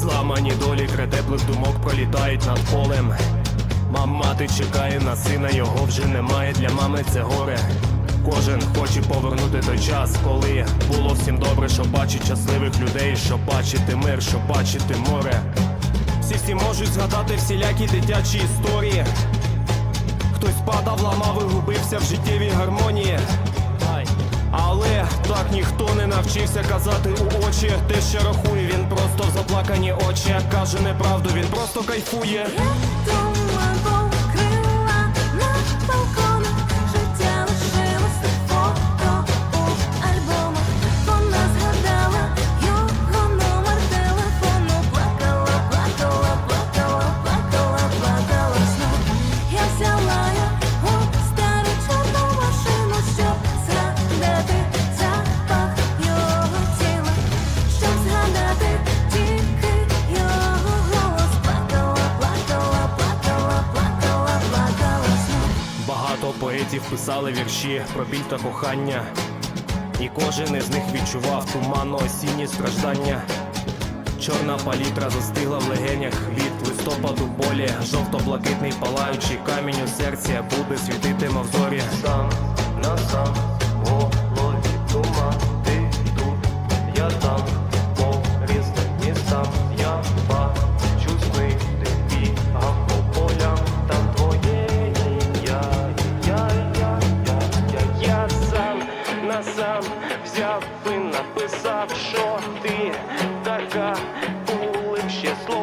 Зламані долі, край теплих думок пролітають над полем. Мам, мати чекає на сина, його вже немає. Для мами це горе. Кожен хоче повернути той час, коли було всім добре, щоб бачити щасливих людей, щоб бачити мир, щоб бачити море. Всі всі можуть згадати всілякі дитячі історії. Хтось падав, ламав і губився в життєвій гармонії. Але так ніхто не навчився казати у очі. Те, що рахує, він просто в заплакані очі. Каже неправду, він просто кайфує. Поетів писали вірші про біль та кохання. І кожен із них відчував туманно осінні страждання. Чорна палітра застигла в легенях від листопаду болі. Жовто-блакитний палаючий камінь у серці буде світити мавзорі. Сам на сам сам взяв и написав, що ти така улипще слово.